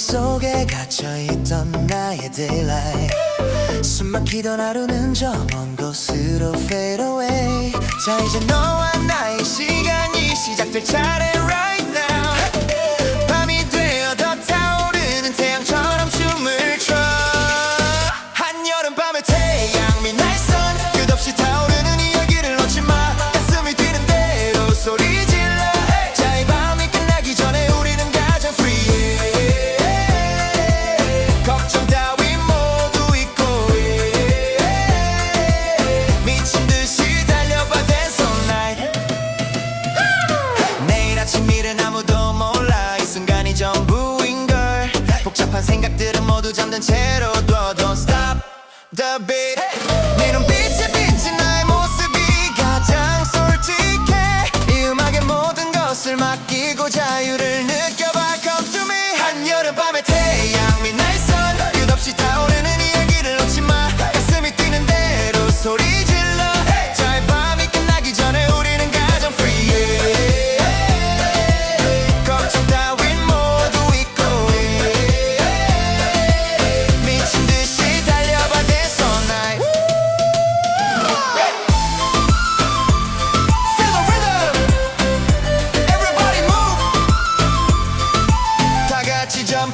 속에 갇혀있던 나의 daylight. 숨막히던 하루는 저 먼 곳으로 fade away. 자 이제 너와 나의 시간이 시작될 차례 이들은 모두 잠든 채로 둬 Don't stop the beat. 네 눈빛에 비친 나의 모습이 가장 솔직해. 이 음악에 모든 것을 맡기고 자유를 느껴봐. Come to me. 한여름밤의 태양. kaçacağım